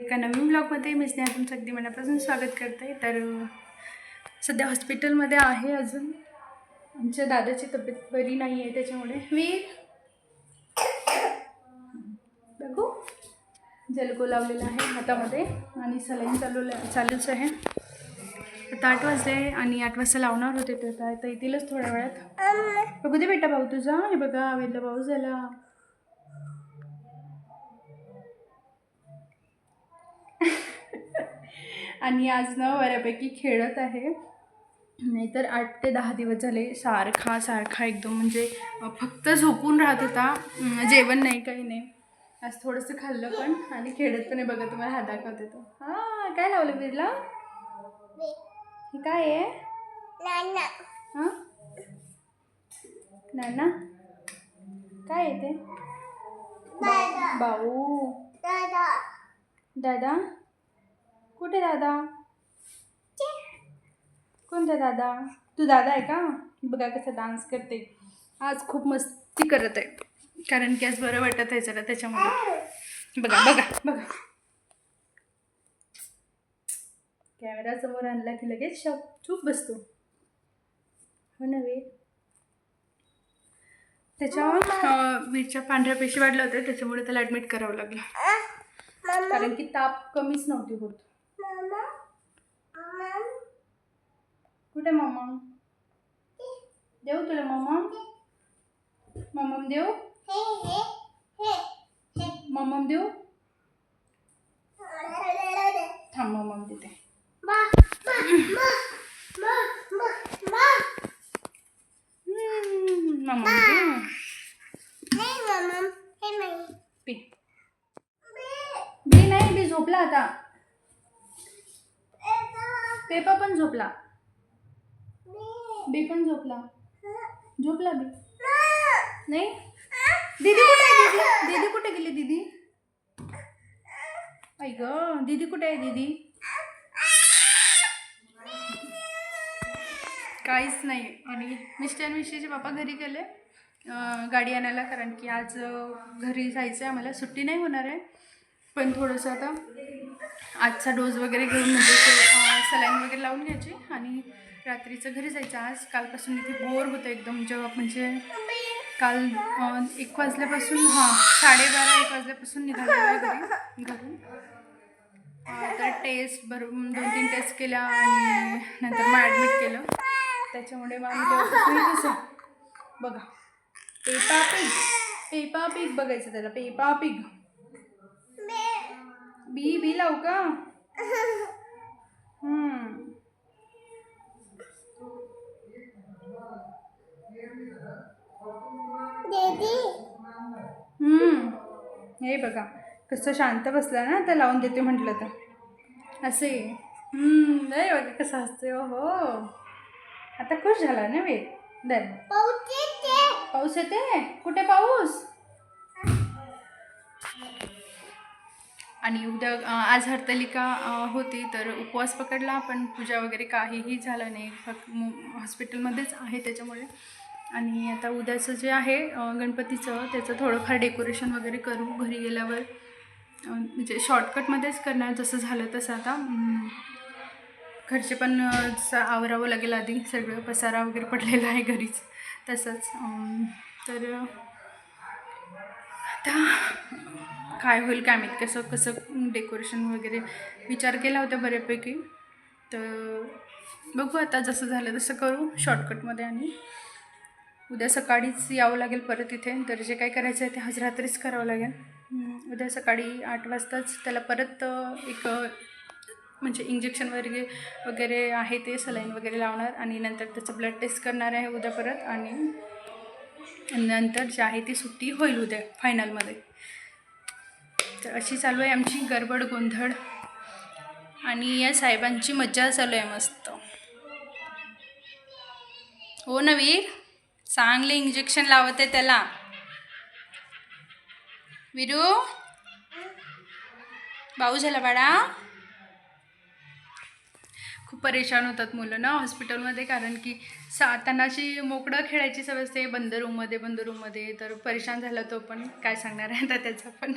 एका नवीन ब्लॉगमध्ये मी स्नेहा तुमचं अगदी मनापासून स्वागत करते. तर सध्या हॉस्पिटलमध्ये आहे अजून. आमच्या दादाची तब्येत बरी नाही आहे त्याच्यामुळे. मी बघू. जलको लावलेला आहे हातामध्ये आणि सलाईन चालू चालूच आहे. आता आठ वाजले आणि आठ वाजता लावणार होते तर आता येतीलच थोड्या वेळात. बघू दे बेटा भाऊ तुझा. हे बघा वेदला भाऊ झाला. आणि आज ना बऱ्यापैकी खेळत आहे. नाहीतर आठ ते दहा दिवस झाले सारखा सारखा एकदम म्हणजे फक्त झोपून राहत होता. जेवण नाही काही नाही. आज थोडंसं खाल्लं पण आणि खेळत पण आहे बघा तुम्हाला हात दाखवते तो. हां काय लावलं बिरला? हे काय आहे? हां? नाना? काय आहे ते? बा- भाऊ दादा? कुठे दादा? कोणता दादा? तू दादा आहे का? बघा कसा डान्स करते. आज खूप मस्ती करत आहे. कारण की आज बरं वाटत आहे जरा त्याच्यामुळे. बघा बघा बघा. कॅमेरा समोर आणला की लगेच शप चूप बसतो. हो ना वीर त्याच्यावर अं, वीरच्या पांढऱ्या पेशी वाढल्या होत्या त्याच्यामुळे त्याला ॲडमिट करावं लागलं. कारण की ताप कमीच नव्हती होत. कुठे मम्मा देऊ तुला मम्मा मम्मम देऊ? मम्मम देऊ? थांब मम्मम देते. पी. बी नाही बी झोपला आता. पेपा पण झोपला. बी पण झोपला. झोपला बी. नाही? दीदी कुठे आहे दीदी? दीदी कुठे गेली दीदी? आई ग दीदी कुठे आहे दीदी? काहीच नाही. आणि मिस्टर आणि मिस्टरचे बापा घरी गेले. गाडी आणायला कारण की आज घरी जायचं आहे आम्हाला सुट्टी नाही होणार आहे. पण थोडंसं आता आजचा डोस वगैरे घेऊन म्हणजे सलाईन वगैरे लावून घ्यायची आणि रात्रीचं घरी जायचं. आज कालपासून इथे बोर होतं एकदम जेव्हा म्हणजे काल एक वाजल्यापासून हां साडेबारा एक वाजल्यापासून निघालेलो घरी घरून. तर टेस्ट भरून दोन तीन टेस्ट केल्या आणि नंतर मग ॲडमिट केलं. त्याच्यामुळे मग आम्ही बघा. पेपा पिग पेपा पिग बघायचं त्याला. पेपा पिग बी बी लावू का? हे बघा कसं शांत बसला ना तर लावून देते म्हटलं तर. असे हम्म, लय बघा कसं असते हो आता खुश झाला ना वे दर पाऊस येते कुठे पाऊस? आणि उद्या आज हरतालिका होती तर उपवास पकडला पण पूजा वगैरे काहीही झालं नाही. फक्त हॉस्पिटलमध्येच आहे त्याच्यामुळे. आणि आता उद्याचं जे आहे गणपतीचं त्याचं थोडंफार डेकोरेशन वगैरे करू घरी गेल्यावर. म्हणजे शॉर्टकटमध्येच करणार जसं झालं तसं आता. घरचे पण जसं स- आवरावं लागेल आधी. सगळं पसारा वगैरे पडलेला आहे घरीच. तसंच. तर आता काय होईल काय माहीत कसं कसं डेकोरेशन वगैरे विचार केला होता बऱ्यापैकी. तर बघू आता जसं झालं तसं करू शॉर्टकटमध्ये आणि उद्या सकाळीच यावं लागेल परत इथे. तर जे काय करायचं आहे ते आज रात्रीच करावं लागेल. उद्या सकाळी आठ वाजताच त्याला परत एक म्हणजे इंजेक्शन वगैरे वगैरे आहे ते सलाईन वगैरे लावणार आणि नंतर त्याचं ब्लड टेस्ट करणार आहे उद्या परत आणि नंतर जी आहे ती सुट्टी होईल उद्या फायनलमध्ये तर अशी चालू आहे आमची गडबड गोंधळ. आणि या साहेबांची मज्जा चालू आहे मस्त. हो ना वीर चांगले इंजेक्शन लावत आहे त्याला. विरू? भाऊ झाला बाळा? खूप परेशान होतात मुलं ना हॉस्पिटलमध्ये कारण की सा त्यांना अशी मोकळं खेळायची सवय असते बंद रूममध्ये बंद रूममध्ये तर परेशान झाला तो पण. काय सांगणार आहे आता त्याचा पण.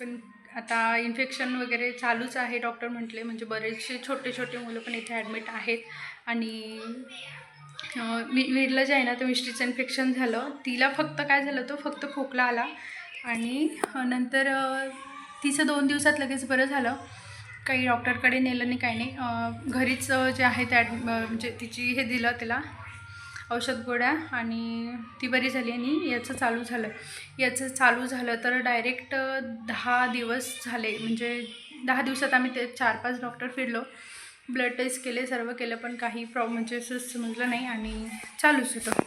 पण आता इन्फेक्शन वगैरे चालूच आहे डॉक्टर म्हटले. म्हणजे बरेचसे छोटे छोटे मुलं पण इथे ॲडमिट आहेत. आणि मी वीरला जे आहे ना तर मिस्ट्रीचं इन्फेक्शन झालं. तिला फक्त काय झालं तो फक्त खोकला आला. आणि नंतर तिचं दोन दिवसात लगेच बरं झालं. काही डॉक्टरकडे नेलं नाही काही नाही. घरीच जे आहे त्या म्हणजे तिची हे दिलं तिला औषध गोळ्या आणि ती बरी झाली आणि याचं चालू झालं. याचं चालू झालं तर डायरेक्ट दहा दिवस झाले. म्हणजे दहा दिवसात आम्ही ते चार पाच डॉक्टर फिरलो. ब्लड टेस्ट केले सर्व केलं पण काही प्रॉ म्हणजे असं समजलं नाही आणि चालूच होतं.